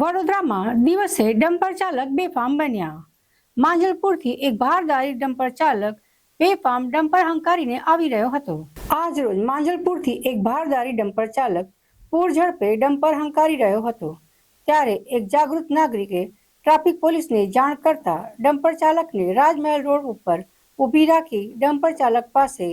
વડોદરામાં દિવસે ડમ્પર ચાલક બેફામ બન્યા. માંજલપુરથી એક ભારદારી ડમ્પર ચાલક બેફામ ડમ્પર હંકારીને આવી રહ્યો હતો. આજ રોજ માંજલપુરથી એક ભારદારી ડમ્પર ચાલક પૂર ઝડપે ડમ્પર હંકારી રહ્યો હતો. ત્યારે એક જાગૃત નાગરિકે ટ્રાફિક પોલીસને જાણ કરતા ડમ્પર ચાલકને રાજમહેલ રોડ ઉપર ઊભી રાખી ડમ્પર ચાલક પાસે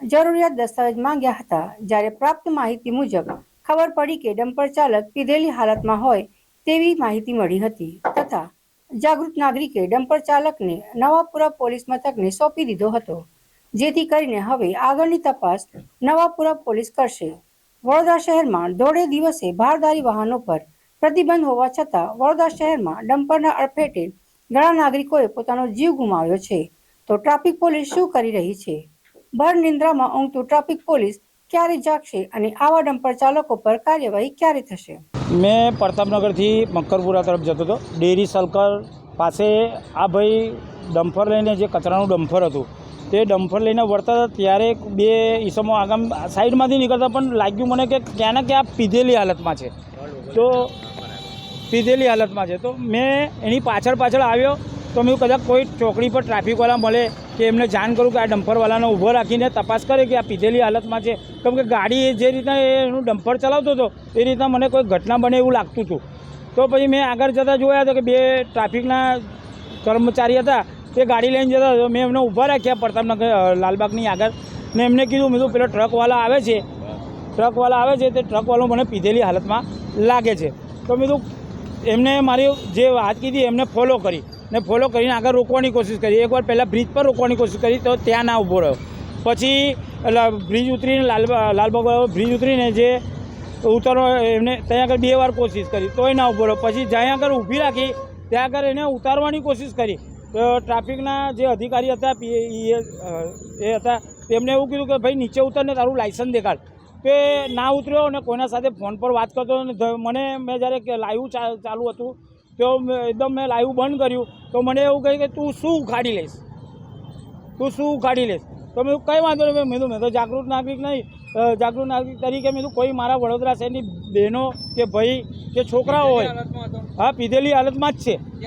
જરૂરિયાત દસ્તાવેજ માંગ્યા હતા. જ્યારે પ્રાપ્ત માહિતી મુજબ ખબર પડી કે ડમ્પર ચાલક પીધેલી હાલતમાં હોય તેવી માહિતી મળી હતી તથા જાગૃત નાગરિકે ડમ્પર ચાલકને નવાપુરા પોલીસ મથકને સોંપી દીધો હતો, જેથી કરીને હવે આગળની તપાસ નવાપુરા પોલીસ કરશે. વડોદરા શહેરમાં દોઢે દિવસે ભારદારી વાહનો પર પ્રતિબંધ હોવા છતાં વડોદરા શહેરમાં ડમ્પરના અડફેટે ઘણા નાગરિકોએ પોતાનો જીવ ગુમાવ્યો છે. તો ટ્રાફિક પોલીસ શું કરી રહી છે? ભર નિંદ્રામાં ઊંઘતું ટ્રાફિક પોલીસ ક્યારે જાગશે અને આવા ડમ્પર ચાલકો પર કાર્યવાહી ક્યારે થશે? મેં પ્રતાપનગરથી મકરપુરા તરફ જતો હતો. ડેરી સર્કલ પાસે આ ભાઈ ડમ્ફર લઈને જે કચરાનું ડમ્ફર હતું, તે ડમ્ફર લઈને વળતા હતા. ત્યારે બે ઈસમો આગામ સાઈડમાંથી નીકળતા, પણ લાગ્યું મને કે ક્યાં ને ક્યાં પીધેલી હાલતમાં છે. તો પીધેલી હાલતમાં છે. તો મેં એની પાછળ પાછળ આવ્યો. તો મેં કદાચ કોઈ ચોકડી પર ટ્રાફિકવાળા મળે કે એમને જાણ કરું કે આ ડમ્પરવાળાને ઊભો રાખીને તપાસ કરે કે આ પીધેલી હાલતમાં છે. કેમ કે ગાડી જે રીતના એનું ડમ્પર ચલાવતો હતો, એ રીતના મને કોઈ ઘટના બને એવું લાગતું હતું. તો પછી મેં આગળ જતાં જોયા હતા કે બે ટ્રાફિકના કર્મચારી હતા તે ગાડી લઈને જતા હતા. મેં એમને ઊભા રાખ્યા પ્રતાપનગર લાલબાગની આગળ. ને એમને કીધું, મેં પેલો ટ્રકવાળા આવે છે. ટ્રકવાળા આવે છે તે ટ્રકવાળો મને પીધેલી હાલતમાં લાગે છે. તો મેં એમને મારી જે વાત કીધી, એમને ફોલો કરી. ને ફોલો કરીને આગળ રોકવાની કોશિશ કરી. એકવાર પહેલાં બ્રિજ પર રોકવાની કોશિશ કરી તો ત્યાં ના ઊભો રહ્યો. પછી બ્રિજ ઉતરીને લાલ, લાલબાગ બ્રિજ ઉતરીને જે ઉતરવા એમને ત્યાં આગળ બે વાર કોશિશ કરી, તોય ના ઊભો રહ્યો. પછી જ્યાં આગળ ઊભી રાખી, ત્યાં આગળ એને ઉતારવાની કોશિશ કરી. તો ટ્રાફિકના જે અધિકારી હતા એ એ હતા, તેમને એવું કીધું કે ભાઈ, નીચે ઉતરને તારું લાઇસન્સ દેખાડ. કે ના ઉતર્યો અને કોઈના સાથે ફોન પર વાત કરતો મને, મેં જ્યારે લાઈવ ચાલુ હતું તો એકદમ મેં લાઈવ બંધ કર્યું. તો મને એવું કહ્યું કે તું શું ઉખાડી લઈશ? તું શું ઉખાડી લઈશ? તો મેં કંઈ વાંધો નહીં. મેં મેં તો જાગૃત નાગરિક નહીં. જાગૃત નાગરિક તરીકે મેં કોઈ મારા વડોદરા શહેરની બહેનો કે ભાઈ કે છોકરાઓ હોય હા પીધેલી હાલતમાં જ છે.